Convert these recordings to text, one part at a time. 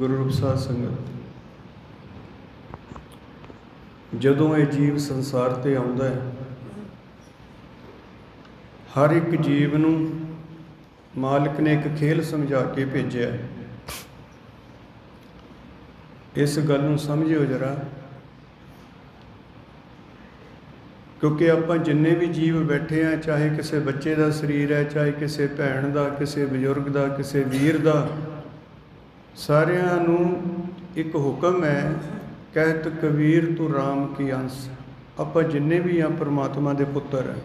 ਗੁਰੂ ਰੂਪ ਸੰਗਤ। ਜਦੋਂ ਇਹ ਜੀਵ ਸੰਸਾਰ ਤੇ ਆਉਂਦਾ ਹੈ, ਹਰ ਇੱਕ ਜੀਵ ਨੂੰ ਮਾਲਕ ਨੇ ਇੱਕ ਖੇਲ ਸਮਝਾ ਕੇ ਭੇਜਿਆ ਇਸ ਗੱਲ ਨੂੰ ਸਮਝਿਓ ਜਰਾ, ਕਿਉਂਕਿ ਆਪਾਂ ਜਿੰਨੇ ਵੀ ਜੀਵ ਬੈਠੇ ਆ ਚਾਹੇ ਕਿਸੇ ਬੱਚੇ ਦਾ ਸਰੀਰ ਹੈ, ਚਾਹੇ ਕਿਸੇ ਭੈਣ ਦਾ, ਕਿਸੇ ਬਜ਼ੁਰਗ ਦਾ, ਕਿਸੇ ਵੀਰ ਦਾ ਸਾਰਿਆਂ ਨੂੰ ਇੱਕ ਹੁਕਮ ਹੈ, ਕਹਿਤ ਕਬੀਰ ਤੂੰ RAM ਕੀ ਅੰਸ਼। ਆਪਾਂ ਜਿੰਨੇ ਵੀ ਆ, ਪ੍ਰਮਾਤਮਾ ਦੇ ਪੁੱਤਰ ਹੈ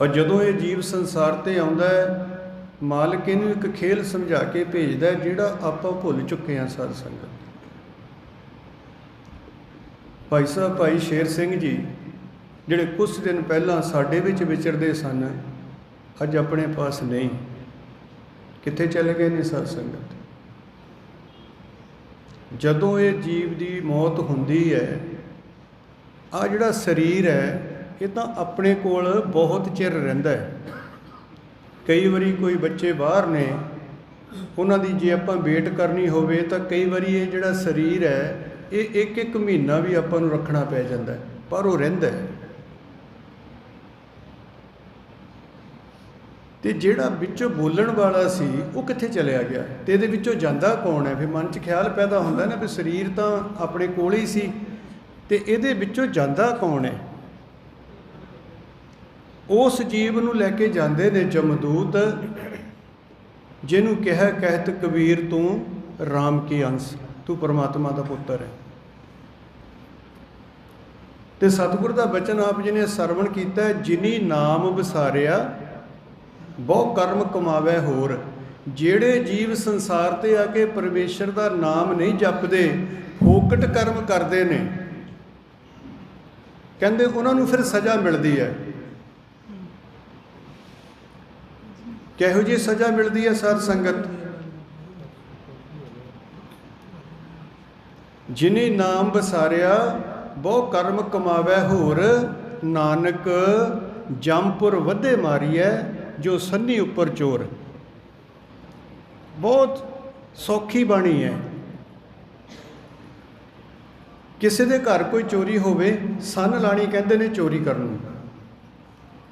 ਔਰ ਜਦੋਂ ਇਹ ਜੀਵ ਸੰਸਾਰ ਤੇ ਆਉਂਦਾ ਹੈ, ਮਾਲਕ ਇਹਨੂੰ ਇੱਕ ਖੇਲ ਸਮਝਾ ਕੇ ਭੇਜਦਾ ਜਿਹੜਾ ਆਪਾਂ ਭੁੱਲ ਚੁੱਕੇ ਹਾਂ ਸਾਧ ਸੰਗਤ। ਭਾਈ ਸਾਹਿਬ, ਭਾਈ ਸ਼ੇਰ ਸਿੰਘ ਜੀ, ਜਿਹੜੇ ਕੁਝ ਦਿਨ ਪਹਿਲਾਂ ਸਾਡੇ ਵਿੱਚ ਵਿਚਰਦੇ ਸਨ, ਅੱਜ ਆਪਣੇ ਪਾਸ ਨਹੀਂ। ਕਿੱਥੇ ਚਲੇ ਗਏ ਨੇ ਸਾਧ ਸੰਗਤ? ਜਦੋਂ ਇਹ ਜੀਵ ਦੀ ਮੌਤ ਹੁੰਦੀ ਹੈ ਆ ਜਿਹੜਾ ਸਰੀਰ ਹੈ, ਇਹ ਤਾਂ ਆਪਣੇ ਕੋਲ ਬਹੁਤ ਚਿਰ ਰਹਿੰਦਾ ਹੈ। ਕਈ ਵਾਰੀ ਕੋਈ ਬੱਚੇ ਬਾਹਰ ਨੇ, ਉਹਨਾਂ ਦੀ ਜੇ ਆਪਾਂ ਵੇਟ ਕਰਨੀ ਹੋਵੇ ਤਾਂ ਕਈ ਵਾਰੀ ਇਹ ਜਿਹੜਾ ਸਰੀਰ ਹੈ, ਇਹ ਇੱਕ ਇੱਕ ਮਹੀਨਾ ਵੀ ਆਪਾਂ ਨੂੰ ਰੱਖਣਾ ਪੈ ਜਾਂਦਾ ਪਰ ਉਹ ਰਹਿੰਦਾ ਹੈ। ਤੇ ਜਿਹੜਾ ਵਿੱਚੋਂ ਬੋਲਣ ਵਾਲਾ ਸੀ ਉਹ ਕਿੱਥੇ ਚਲਿਆ ਗਿਆ? ਤੇ ਇਹਦੇ ਵਿੱਚੋਂ ਜਾਂਦਾ ਕੌਣ ਹੈ? ਫਿਰ ਮਨ 'ਚ ਖਿਆਲ ਪੈਦਾ ਹੁੰਦਾ ਨਾ ਵੀ ਸਰੀਰ ਤਾਂ ਆਪਣੇ ਕੋਲ ਹੀ ਸੀ। ਤੇ ਇਹਦੇ ਵਿੱਚੋਂ ਜਾਂਦਾ ਕੌਣ ਹੈ? ਉਸ ਜੀਵ ਨੂੰ ਲੈ ਕੇ ਜਾਂਦੇ ਨੇ ਜਮਦੂਤ ਜਿਹਨੂੰ ਕਿਹਾ ਕਹਿਤ ਕਬੀਰ ਤੂੰ RAM ਕੀ ਅੰਸ਼ ਤੂੰ ਪਰਮਾਤਮਾ ਦਾ ਪੁੱਤਰ ਹੈ। ਤੇ ਸਤਿਗੁਰ ਦਾ ਬਚਨ ਆਪ ਜੀ ਨੇ ਸਰਵਣ ਕੀਤਾ ਹੈ, ਜਿਨੀ ਨਾਮ ਵਿਸਾਰਿਆ ਬਹੁ ਕਰਮ ਕਮਾਵੇ ਹੋਰ। ਜਿਹੜੇ ਜੀਵ ਸੰਸਾਰ ਤੇ ਆ ਕੇ ਪਰਮੇਸ਼ਰ ਦਾ ਨਾਮ ਨਹੀਂ ਜਪਦੇ, ਫੋਕਟ ਕਰਮ ਕਰਦੇ ਨੇ। ਕਹਿੰਦੇ ਉਹਨਾਂ ਨੂੰ ਫਿਰ ਸਜ਼ਾ ਮਿਲਦੀ ਹੈ। ਕਿਹੋ ਜੀ ਸਜ਼ਾ ਮਿਲਦੀ ਹੈ ਸਾਧ ਸੰਗਤ? ਜਿਨੇ ਨਾਮ ਬਸਾਰਿਆ ਬਹੁ ਕਰਮ ਕਮਾਵੇ ਹੋਰ। ਨਾਨਕ ਜੰਪੁਰ ਵਧੇ ਮਾਰੀਐ ਜੋ ਸੰਨੀ ਉੱਪਰ ਚੋਰ ਬਹੁਤ ਸੌਖੀ ਬਾਣੀ ਹੈ। ਕਿਸੇ ਦੇ ਘਰ ਕੋਈ ਚੋਰੀ ਹੋਵੇ, ਸੰਨ ਲਾਣੀ ਕਹਿੰਦੇ ਨੇ ਚੋਰੀ ਕਰਨ ਨੂੰ।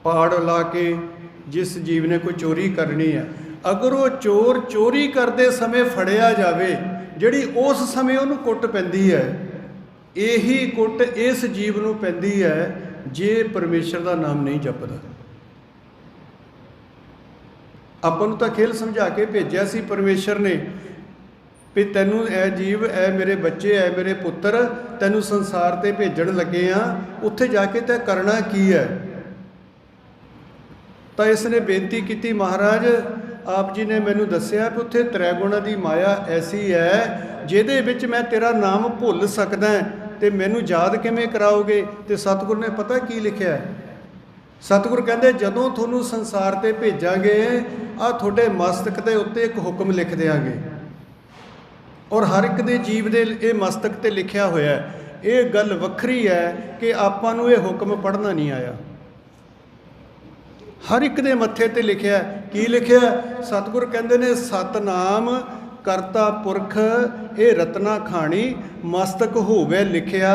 ਪਹਾੜ ਲਾ ਕੇ ਜਿਸ ਜੀਵ ਨੇ ਕੋਈ ਚੋਰੀ ਕਰਨੀ ਹੈ। ਅਗਰ ਉਹ ਚੋਰ ਚੋਰੀ ਕਰਦੇ ਸਮੇਂ ਫੜਿਆ ਜਾਵੇ, ਜਿਹੜੀ ਉਸ ਸਮੇਂ ਉਹਨੂੰ ਕੁੱਟ ਪੈਂਦੀ ਹੈ, ਇਹੀ ਕੁੱਟ ਇਸ ਜੀਵ ਨੂੰ ਪੈਂਦੀ ਹੈ, ਜੇ ਪਰਮੇਸ਼ਰ ਦਾ ਨਾਮ ਨਹੀਂ ਜਪਦਾ। ਆਪਾਂ ਨੂੰ ਤਾਂ ਖੇਲ ਸਮਝਾ ਕੇ ਭੇਜਿਆ ਸੀ ਪਰਮੇਸ਼ਰ ਨੇ ਵੀ ਤੈਨੂੰ ਐ ਜੀਵ ਐ ਮੇਰੇ ਬੱਚੇ ਐ ਮੇਰੇ ਪੁੱਤਰ ਤੈਨੂੰ ਸੰਸਾਰ ਤੇ ਭੇਜਣ ਲੱਗੇ ਆ। ਉੱਥੇ ਜਾ ਕੇ ਤੈਂ ਕਰਨਾ ਕੀ ਹੈ? ਤਾਂ ਇਸ ਨੇ ਬੇਨਤੀ ਕੀਤੀ, ਮਹਾਰਾਜ, ਆਪ ਜੀ ਨੇ ਮੈਨੂੰ ਦੱਸਿਆ ਕਿ ਉੱਥੇ ਤ੍ਰੈਗੁਣਾ ਦੀ ਮਾਇਆ ਐਸੀ ਹੈ, ਜਿਹਦੇ ਵਿੱਚ ਮੈਂ ਤੇਰਾ ਨਾਮ ਭੁੱਲ ਸਕਦਾ ਤੇ ਮੈਨੂੰ ਯਾਦ ਕਿਵੇਂ ਕਰਾਓਗੇ? ਤੇ ਸਤਿਗੁਰ ਨੇ ਪਤਾ ਕੀ ਲਿਖਿਆ ਹੈ? ਸਤਿਗੁਰ ਕਹਿੰਦੇ, ਜਦੋਂ ਤੁਹਾਨੂੰ ਸੰਸਾਰ ਤੇ ਭੇਜਾਂਗੇ ਆ ਤੁਹਾਡੇ ਮਸਤਕ ਦੇ ਉੱਤੇ ਇੱਕ ਹੁਕਮ ਲਿਖ ਦੇਾਂਗੇ ਔਰ ਹਰ ਇੱਕ ਦੇ ਜੀਵ ਦੇ ਇਹ ਮਸਤਕ ਤੇ ਲਿਖਿਆ ਹੋਇਆ ਹੈ, ਇਹ ਗੱਲ ਵੱਖਰੀ ਹੈ ਕਿ ਆਪਾਂ ਨੂੰ ਇਹ ਹੁਕਮ ਪੜ੍ਹਨਾ ਨਹੀਂ ਆਇਆ। ਹਰ ਇੱਕ ਦੇ ਮੱਥੇ ਤੇ ਲਿਖਿਆ ਕੀ ਲਿਖਿਆ ਸਤਿਗੁਰ ਕਹਿੰਦੇ ਨੇ, ਸਤਨਾਮ ਕਰਤਾ ਪੁਰਖ, ਇਹ ਰਤਨਾ ਖਾਣੀ, ਮਸਤਕ ਹੋਵੇ ਲਿਖਿਆ,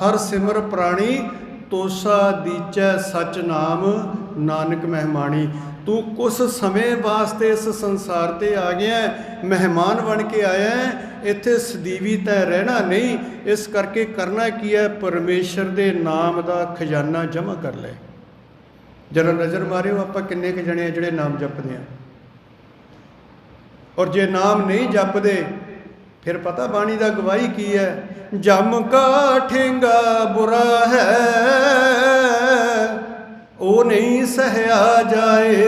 ਹਰ ਸਿਮਰ ਪ੍ਰਾਣੀ ਤੋਸਾ ਦੀਚੈ ਸਚ ਨਾਮ ਨਾਨਕ ਮਹਿਮਾਣੀ ਤੂੰ ਕੁਝ ਸਮੇਂ ਵਾਸਤੇ ਇਸ ਸੰਸਾਰ ਤੇ ਆ ਗਿਆ ਮਹਿਮਾਨ ਬਣ ਕੇ ਆਇਆ ਇੱਥੇ ਸਦੀਵੀ ਤੈ ਰਹਿਣਾ ਨਹੀਂ, ਇਸ ਕਰਕੇ ਕਰਨਾ ਕੀ ਹੈ, ਪਰਮੇਸ਼ਰ ਦੇ ਨਾਮ ਦਾ ਖਜ਼ਾਨਾ ਜਮ੍ਹਾਂ ਕਰ ਲੈ। ਜਦੋਂ ਨਜ਼ਰ ਮਾਰਿਓ, ਆਪਾਂ ਕਿੰਨੇ ਕੁ ਜਣੇ ਆ ਜਿਹੜੇ ਨਾਮ ਜਪਦੇ ਆ। ਔਰ ਜੇ ਨਾਮ ਨਹੀਂ ਜਪਦੇ ਫਿਰ ਪਤਾ ਬਾਣੀ ਦਾ ਗਵਾਹੀ ਕੀ ਹੈ? ਜਮ ਕਾ ਠੇਂਗਾ ਬੁਰਾ ਹੈ, ਉਹ ਨਹੀਂ ਸਹਿਆ ਜਾਏ।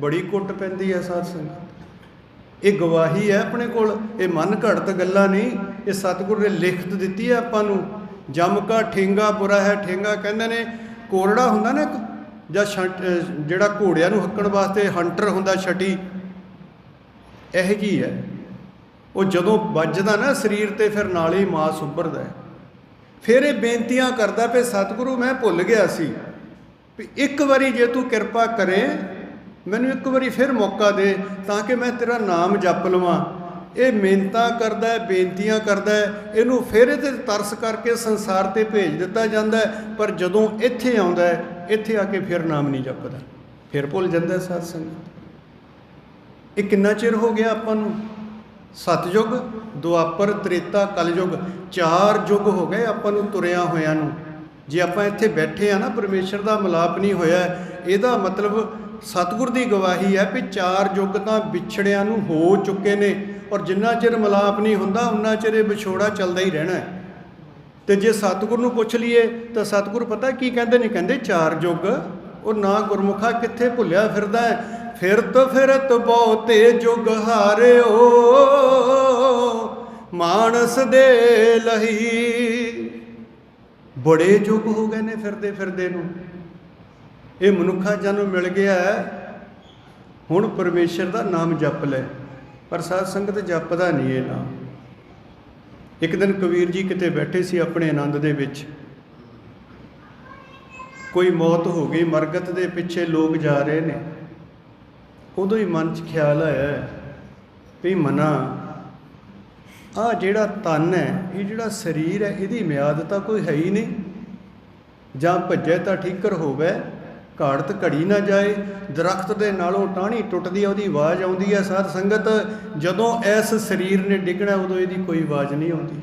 ਬੜੀ ਕੁੱਟ ਪੈਂਦੀ ਹੈ ਸਾਧ ਸੰਗਤ। ਇਹ ਗਵਾਹੀ ਹੈ ਆਪਣੇ ਕੋਲ, ਇਹ ਮਨ ਘੜਤ ਗੱਲਾਂ ਨਹੀਂ, ਇਹ ਸਤਿਗੁਰ ਨੇ ਲਿਖਤ ਦਿੱਤੀ ਹੈ ਆਪਾਂ ਨੂੰ। ਜਮ ਕਾ ਠੇਂਗਾ ਬੁਰਾ ਹੈ, ਠੇਂਗਾ ਕਹਿੰਦੇ ਨੇ, ਕੋਰੜਾ ਹੁੰਦਾ ਨਾ ਇੱਕ, ਜਾਂ ਛੰਟ- ਜਿਹੜਾ ਘੋੜਿਆਂ ਨੂੰ ਹੱਕਣ ਵਾਸਤੇ ਹੰਟਰ ਹੁੰਦਾ ਛਟੀ, ਇਹ ਜੀ ਹੈ? ਉਹ ਜਦੋਂ ਵੱਜਦਾ ਨਾ ਸਰੀਰ ਤੇ ਫਿਰ ਨਾਲੇ ਹੀ ਮਾਸ ਉੱਭਰਦਾ ਹੈ। ਫਿਰ ਇਹ ਬੇਨਤੀਆਂ ਕਰਦਾ ਪਏ ਸਤਿਗੁਰੂ, ਮੈਂ ਭੁੱਲ ਗਿਆ ਸੀ ਵੀ ਇੱਕ ਵਾਰੀ ਜੇ ਤੂੰ ਕਿਰਪਾ ਕਰੇ, ਮੈਨੂੰ ਇੱਕ ਵਾਰੀ ਫਿਰ ਮੌਕਾ ਦੇ ਤਾਂ ਕਿ ਮੈਂ ਤੇਰਾ ਨਾਮ ਜਪ ਲਵਾਂ। ਇਹ ਮਿਹਨਤਾਂ ਕਰਦਾ ਹੈ, ਬੇਨਤੀਆਂ ਕਰਦਾ ਹੈ, ਇਹਨੂੰ ਫਿਰ ਇਹਦੇ ਤਰਸ ਕਰਕੇ ਸੰਸਾਰ ਤੇ ਭੇਜ ਦਿੱਤਾ ਜਾਂਦਾ ਪਰ ਜਦੋਂ ਇੱਥੇ ਆਉਂਦਾ ਹੈ, ਇੱਥੇ ਆ ਕੇ ਫਿਰ ਨਾਮ ਨਹੀਂ ਜਪਦਾ। ਫਿਰ ਭੁੱਲ ਜਾਂਦਾ ਹੈ ਸਾਧ ਸੰਗਤ। ਇਹ ਕਿੰਨਾ ਚਿਰ ਹੋ ਗਿਆ ਆਪਾਂ ਨੂੰ? ਸਤਜੁਗ ਦੁਆਪਰ, ਤ੍ਰੇਤਾ, ਕਲਯੁਗ, ਚਾਰ ਯੁੱਗ ਹੋ ਗਏ ਆਪਾਂ ਨੂੰ ਤੁਰਿਆਂ ਹੋਇਆਂ ਨੂੰ। ਜੇ ਆਪਾਂ ਇੱਥੇ ਬੈਠੇ ਆ ਨਾ, ਪਰਮੇਸ਼ਰ ਦਾ ਮਿਲਾਪ ਨਹੀਂ ਹੋਇਆ, ਇਹਦਾ ਮਤਲਬ ਸਤਿਗੁਰ ਦੀ ਗਵਾਹੀ ਹੈ ਵੀ ਚਾਰ ਯੁੱਗ ਤਾਂ ਵਿਛੜਿਆਂ ਨੂੰ ਹੋ ਚੁੱਕੇ ਨੇ ਔਰ ਜਿੰਨਾ ਚਿਰ ਮਿਲਾਪ ਨਹੀਂ ਹੁੰਦਾ, ਉਨਾ ਚਿਰ ਇਹ ਵਿਛੋੜਾ ਚੱਲਦਾ ਹੀ ਰਹਿਣਾ ਹੈ। ਤੇ ਜੇ ਸਤਿਗੁਰ ਨੂੰ ਪੁੱਛ ਲਈਏ, ਤਾਂ ਸਤਿਗੁਰ ਪਤਾ ਕੀ ਕਹਿੰਦੇ ਨੇ? ਕਹਿੰਦੇ ਚਾਰ ਯੁੱਗ ਉਹ ਨਾ ਗੁਰਮੁਖਾ ਕਿੱਥੇ ਭੁੱਲਿਆ ਫਿਰਦਾ ਹੈ? ਫਿਰਤ ਫਿਰਤ ਬਹੁਤੇ ਯੁੱਗ ਹਾਰਿਓ, ਮਾਨਸ ਦੇ ਲਹੀ। ਬੜੇ ਯੁੱਗ ਹੋ ਗਏ ਨੇ ਫਿਰਦੇ ਫਿਰਦੇ ਨੂੰ। ਇਹ ਮਨੁੱਖਾ ਜਨਮ ਮਿਲ ਗਿਆ ਹੁਣ ਪਰਮੇਸ਼ਰ ਦਾ ਨਾਮ ਜਪ ਲੈ, ਪਰ ਸਾਧ ਸੰਗਤ ਜਪਦਾ ਨਹੀਂ ਇਹ ਨਾਮ। ਇੱਕ ਦਿਨ ਕਬੀਰ ਜੀ ਕਿਤੇ ਬੈਠੇ ਸੀ ਆਪਣੇ ਆਨੰਦ ਦੇ ਵਿੱਚ। ਕੋਈ ਮੌਤ ਹੋ ਗਈ, ਮਰਗਤ ਦੇ ਪਿੱਛੇ ਲੋਕ ਜਾ ਰਹੇ ਨੇ। ਉਦੋਂ ਹੀ ਮਨ 'ਚ ਖਿਆਲ ਆਇਆ ਵੀ ਮਨਾ ਆ ਜਿਹੜਾ ਤਨ ਹੈ, ਇਹ ਜਿਹੜਾ ਸਰੀਰ ਹੈ, ਇਹਦੀ ਮਿਆਦ ਤਾਂ ਕੋਈ ਹੈ ਹੀ ਨਹੀਂ। ਜਾਂ ਭੱਜੇ ਤਾਂ ਠੀਕਰ ਹੋਵੇ, ਘਾੜਤ ਘੜੀ ਨਾ ਜਾਏ, ਦਰਖਤ ਦੇ ਨਾਲੋਂ ਟਾਹਣੀ ਟੁੱਟਦੀ ਹੈ, ਉਹਦੀ ਆਵਾਜ਼ ਆਉਂਦੀ ਹੈ ਸਾਧ ਸੰਗਤ। ਜਦੋਂ ਇਸ ਸਰੀਰ ਨੇ ਡਿੱਗਣਾ, ਉਦੋਂ ਇਹਦੀ ਕੋਈ ਆਵਾਜ਼ ਨਹੀਂ ਆਉਂਦੀ।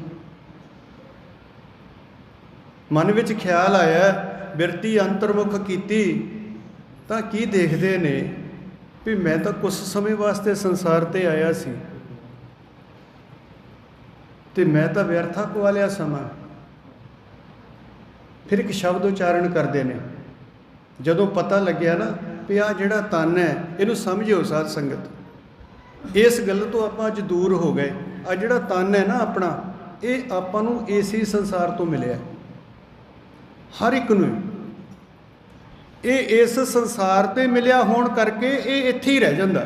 ਮਨ ਵਿੱਚ ਖਿਆਲ ਆਇਆ, ਬਿਰਤੀ ਅੰਤਰਮੁਖ ਕੀਤੀ, ਤਾਂ ਕੀ ਦੇਖਦੇ ਨੇ? ਵੀ ਮੈਂ ਤਾਂ ਕੁਝ ਸਮੇਂ ਵਾਸਤੇ ਸੰਸਾਰ ਤੇ ਆਇਆ ਸੀ। ਤੇ ਮੈਂ ਤਾਂ ਵਿਅਰਥਾ ਕਵਾ ਲਿਆ ਸਮਾਂ। ਫਿਰ ਇੱਕ ਸ਼ਬਦ ਉਚਾਰਨ ਕਰਦੇ ਨੇ। ਜਦੋਂ ਪਤਾ ਲੱਗਿਆ ਨਾ ਵੀ ਆ ਜਿਹੜਾ ਤਨ ਹੈ, ਇਹਨੂੰ ਸਮਝਿਓ ਸਾਧ ਸੰਗਤ। ਇਸ ਗੱਲ ਤੋਂ ਆਪਾਂ ਅੱਜ ਦੂਰ ਹੋ ਗਏ। ਆ ਜਿਹੜਾ ਤਨ ਹੈ ਨਾ ਆਪਣਾ, ਇਹ ਆਪਾਂ ਨੂੰ ਏਸੀ ਸੰਸਾਰ ਤੋਂ ਮਿਲਿਆ। ਹਰ ਇੱਕ ਨੂੰ ਇਹ ਇਸ ਸੰਸਾਰ ਤੇ ਮਿਲਿਆ ਹੋਣ ਕਰਕੇ ਇਹ ਇੱਥੇ ਹੀ ਰਹਿ ਜਾਂਦਾ।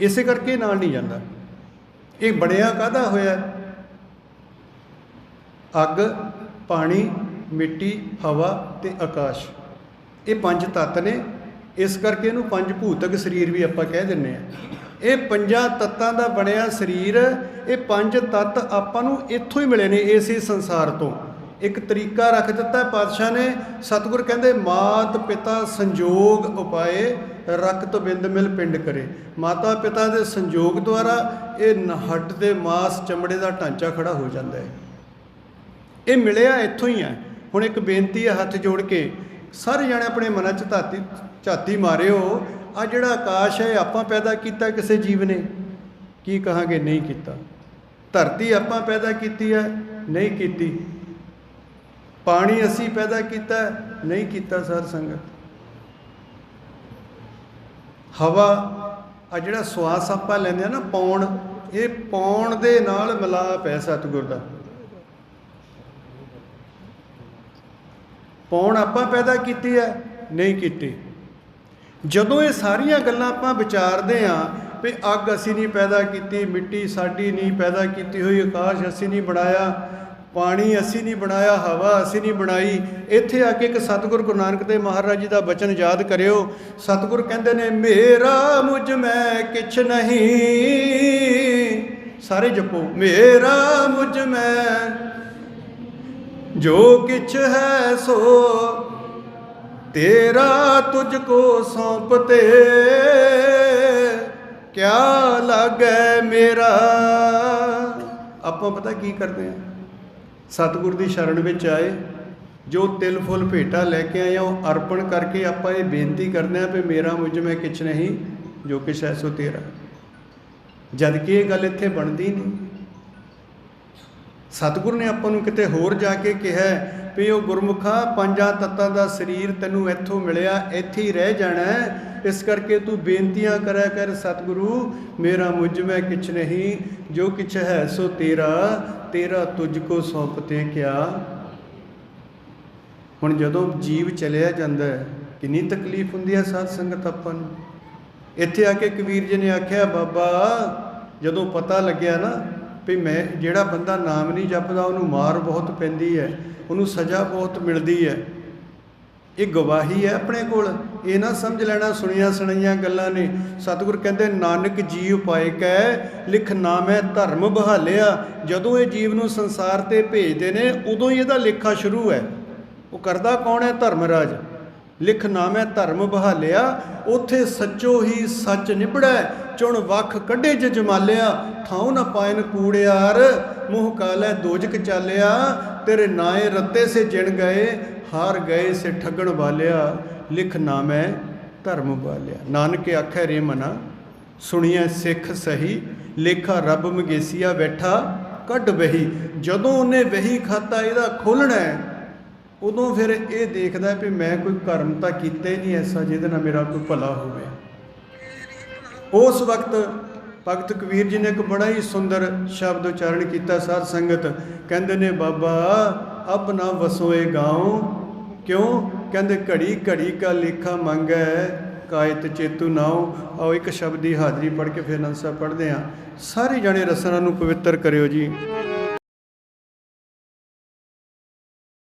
ਇਸੇ ਕਰਕੇ ਨਾਲ ਨਹੀਂ ਜਾਂਦਾ। ਇਹ ਬਣਿਆ ਕਾਹਦਾ ਹੋਇਆ? ਅੱਗ, ਪਾਣੀ, ਮਿੱਟੀ, ਹਵਾ ਤੇ ਆਕਾਸ਼। ਇਹ ਪੰਜ ਤੱਤ ਨੇ। ਇਸ ਕਰਕੇ ਇਹਨੂੰ ਪੰਜ ਭੂਤਕ ਸਰੀਰ ਵੀ ਆਪਾਂ ਕਹਿ ਦਿੰਨੇ ਆ ਇਹ ਪੰਜਾਂ ਤੱਤਾਂ ਦਾ ਬਣਿਆ ਸਰੀਰ, ਇਹ ਪੰਜ ਤੱਤ ਆਪਾਂ ਨੂੰ ਇੱਥੋਂ ਹੀ ਮਿਲੇ ਨੇ ਇਸੇ ਸੰਸਾਰ ਤੋਂ। ਇੱਕ ਤਰੀਕਾ ਰੱਖ ਦਿੱਤਾ ਪਾਤਸ਼ਾਹ ਨੇ। ਸਤਿਗੁਰ ਕਹਿੰਦੇ, ਮਾਤ ਪਿਤਾ ਸੰਜੋਗ ਉਪਾਏ, ਰਕਤ ਬਿੰਦ ਮਿਲ ਪਿੰਡ ਕਰੇ। ਮਾਤਾ ਪਿਤਾ ਦੇ ਸੰਜੋਗ ਦੁਆਰਾ ਇਹ ਹੱਡ ਦੇ ਮਾਸ ਚਮੜੇ ਦਾ ਢਾਂਚਾ ਖੜਾ ਹੋ ਜਾਂਦਾ ਹੈ। ਇਹ ਮਿਲਿਆ ਇੱਥੋਂ ਹੀ ਹੈ। ਹੁਣ ਇੱਕ ਬੇਨਤੀ ਹੈ ਹੱਥ ਜੋੜ ਕੇ, ਸਾਰੇ ਜਣੇ ਆਪਣੇ ਮਨਾਂ 'ਚ ਧਾਤੀ, ਝਾਤੀ ਮਾਰਿਓ। ਆ ਜਿਹੜਾ ਆਕਾਸ਼ ਹੈ, ਆਪਾਂ ਪੈਦਾ ਕੀਤਾ ਕਿਸੇ ਜੀਵ ਨੇ? ਕੀ ਕਹਾਂਗੇ? ਨਹੀਂ ਕੀਤਾ। ਧਰਤੀ ਆਪਾਂ ਪੈਦਾ ਕੀਤੀ ਹੈ, ਨਹੀਂ ਕੀਤੀ। ਪਾਣੀ ਅਸੀਂ ਪੈਦਾ ਕੀਤਾ, ਨਹੀਂ ਕੀਤਾ ਸਾਧ ਸੰਗਤ। ਹਵਾ, ਆ ਜਿਹੜਾ ਸਵਾਸ ਆਪਾਂ ਲੈਂਦੇ ਆ ਨਾ ਪੌਣ, ਇਹ ਪੌਣ ਦੇ ਨਾਲ ਮਿਲਾਪ ਹੈ ਸਤਿਗੁਰ ਦਾ। ਪੌਣ ਆਪਾਂ ਪੈਦਾ ਕੀਤੀ ਹੈ, ਨਹੀਂ ਕੀਤੀ। ਜਦੋਂ ਇਹ ਸਾਰੀਆਂ ਗੱਲਾਂ ਆਪਾਂ ਵਿਚਾਰਦੇ ਆਂ ਵੀ ਅੱਗ ਅਸੀਂ ਨਹੀਂ ਪੈਦਾ ਕੀਤੀ, ਮਿੱਟੀ ਸਾਡੀ ਨਹੀਂ ਪੈਦਾ ਕੀਤੀ ਹੋਈ, ਆਕਾਸ਼ ਅਸੀਂ ਨਹੀਂ ਬਣਾਇਆ ਪਾਣੀ ਅਸੀਂ ਨਹੀਂ ਬਣਾਇਆ, ਹਵਾ ਅਸੀਂ ਨਹੀਂ ਬਣਾਈ। ਇੱਥੇ ਆ ਕੇ ਇੱਕ ਸਤਿਗੁਰ ਗੁਰੂ ਨਾਨਕ ਦੇਵ ਮਹਾਰਾਜ ਜੀ ਦਾ ਬਚਨ ਯਾਦ ਕਰਿਓ। ਸਤਿਗੁਰ ਕਹਿੰਦੇ ਨੇ, ਮੇਰਾ ਮੁਝ ਮੈਂ ਕਿਛ ਨਹੀਂ। ਸਾਰੇ ਜਪੋ, ਮੇਰਾ ਮੁਝ ਮੈਂ ਜੋ ਕਿਛ ਹੈ ਸੋ ਤੇਰਾ ਤੁਝ ਕੋ ਸੌਂਪਤੇ। ਕਿਆ ਲਾਗੈ ਮੇਰਾ? ਆਪਾਂ ਪਤਾ ਕੀ ਕਰਦੇ ਆ? ਸਤਿਗੁਰ ਦੀ ਸ਼ਰਨ ਵਿੱਚ ਆਏ, ਜੋ ਤਿਲ ਫੁੱਲ ਭੇਟਾ ਲੈ ਕੇ ਆਇਆ, ਉਹ ਅਰਪਣ ਕਰਕੇ ਆਪਾਂ ਇਹ ਬੇਨਤੀ ਕਰਦੇ ਆ ਵੀ ਮੇਰਾ ਮੁਝ ਮੈਂ ਕਿਛ ਨਹੀਂ, ਜੋ ਕਿ ਹੈ ਤੇਰਾ। ਜਦ ਕਿ ਇਹ ਗੱਲ ਇੱਥੇ ਬਣਦੀ ਨਹੀਂ। ਸਤਿਗੁਰ ਨੇ ਆਪਾਂ ਨੂੰ ਕਿਤੇ ਹੋਰ ਜਾ ਕੇ ਕਿਹਾ ਵੀ ਉਹ ਗੁਰਮੁਖਾ ਪੰਜਾਂ ਤੱਤਾਂ ਦਾ ਸਰੀਰ ਤੈਨੂੰ ਇੱਥੋਂ ਮਿਲਿਆ, ਇੱਥੇ ਹੀ ਰਹਿ ਜਾਣਾ ਇਸ ਕਰਕੇ ਤੂੰ ਬੇਨਤੀਆਂ ਕਰਿਆ ਕਰ, ਸਤਿਗੁਰੂ, ਮੇਰਾ ਮੁਝ ਮੈਂ ਕਿਛ ਨਹੀਂ, ਜੋ ਕਿਛ ਹੈ ਸੋ ਤੇਰਾ। ਤੇਰਾ ਤੁਝ ਕੋ ਸੌਂਪਤੇ ਕਿਆ? ਹੁਣ ਜਦੋਂ ਜੀਵ ਚਲਿਆ ਜਾਂਦਾ ਹੈ, ਕਿੰਨੀ ਤਕਲੀਫ ਹੁੰਦੀ ਹੈ ਸਾਧ ਸੰਗਤ ਆਪਾਂ ਨੂੰ। ਇੱਥੇ ਆ ਕੇ ਕਬੀਰ ਜੀ ਨੇ ਆਖਿਆ, ਬਾਬਾ, ਜਦੋਂ ਪਤਾ ਲੱਗਿਆ ਨਾ ਵੀ ਮੈਂ, ਜਿਹੜਾ ਬੰਦਾ ਨਾਮ ਨਹੀਂ ਜਪਦਾ, ਉਹਨੂੰ ਮਾਰ ਬਹੁਤ ਪੈਂਦੀ ਹੈ, ਉਹਨੂੰ ਸਜ਼ਾ ਬਹੁਤ ਮਿਲਦੀ ਹੈ। ਇਹ ਗਵਾਹੀ ਹੈ ਆਪਣੇ ਕੋਲ। ਇਹ ਨਾ ਸਮਝ ਲੈਣਾ, ਸੁਣੀਆਂ ਸੁਣਾਈਆਂ ਗੱਲਾਂ ਨੇ। ਸਤਿਗੁਰ ਕਹਿੰਦੇ, ਨਾਨਕ ਜੀਵ ਉਪਾਇ ਹੈ ਲਿਖ ਨਾਮੈ ਧਰਮ ਬਹਾਲਿਆ। ਜਦੋਂ ਇਹ ਜੀਵ ਨੂੰ ਸੰਸਾਰ ਤੇ ਭੇਜਦੇ ਨੇ, ਉਦੋਂ ਹੀ ਇਹਦਾ ਲੇਖਾ ਸ਼ੁਰੂ ਹੈ। ਉਹ ਕਰਦਾ ਕੌਣ ਹੈ? ਧਰਮਰਾਜ। ਲਿਖ ਨਾਮੈ ਧਰਮ ਬਹਾਲਿਆ, ਉਥੇ ਸੱਚੋ ਹੀ ਸੱਚ ਨਿਬੜੈ ਚੁਣ ਵੱਖ ਕੱਢੇ ਜ ਜਮਾਲਿਆ ਥਾਉ ਨ ਪਾਇਨ ਕੂੜਿਆਰ, ਮੂੰਹ ਕਾਲੈ ਦੋਜਕ ਚਾਲਿਆ। ਤੇਰੇ ਨਾਏ ਰੱਤੇ ਸੇ ਜਿਣ ਗਏ ਹਾਰ ਗਏ ਸੇ ਠੱਗਣ ਵਾਲਿਆ, ਲਿਖ ਨਾਮੈ ਧਰਮ ਵਾਲਿਆ। ਨਾਨਕ ਆਖੈ ਰੇ ਮਨਾ, ਸੁਣੀਐ ਸਿੱਖ ਸਹੀ, ਲੇਖਾ ਰੱਬ ਮਗੇਸੀਆ ਬੈਠਾ, ਕੱਢ ਵਹੀ। ਜਦੋਂ ਉਹਨੇ ਵਹੀ ਖਾਤਾ ਇਹਦਾ ਖੋਲਣਾ, ਉਦੋਂ ਫਿਰ ਇਹ ਦੇਖਦਾ ਵੀ ਮੈਂ ਕੋਈ ਕਰਮ ਤਾਂ ਕੀਤਾ ਹੀ ਨਹੀਂ ਐਸਾ ਜਿਹਦੇ ਨਾਲ ਮੇਰਾ ਕੋਈ ਭਲਾ ਹੋਵੇ। ਉਸ ਵਕਤ ਭਗਤ ਕਬੀਰ ਜੀ ਨੇ ਇੱਕ ਬੜਾ ਹੀ ਸੁੰਦਰ ਸ਼ਬਦ ਉਚਾਰਨ ਕੀਤਾ, ਸਾਧ ਸੰਗਤ। ਕਹਿੰਦੇ ਨੇ, ਬਾਬਾ ਅਬ ਨਾ ਵਸੋਏ ਗਾਉ। ਕਿਉਂ? ਕਹਿੰਦੇ, ਘੜੀ ਘੜੀ ਕਾ ਲੇਖਾ ਮੰਗੈ, ਕਾਇਤ ਚੇਤੂ ਨਾਉ। ਆਓ ਇੱਕ ਸ਼ਬਦ ਦੀ ਹਾਜ਼ਰੀ ਪੜ੍ਹ ਕੇ ਫਿਰ ਅਨਸਾ ਪੜ੍ਹਦੇ ਆ ਸਾਰੇ ਜਣੇ ਰਸਨਾਂ ਨੂੰ ਪਵਿੱਤਰ ਕਰਿਓ ਜੀ।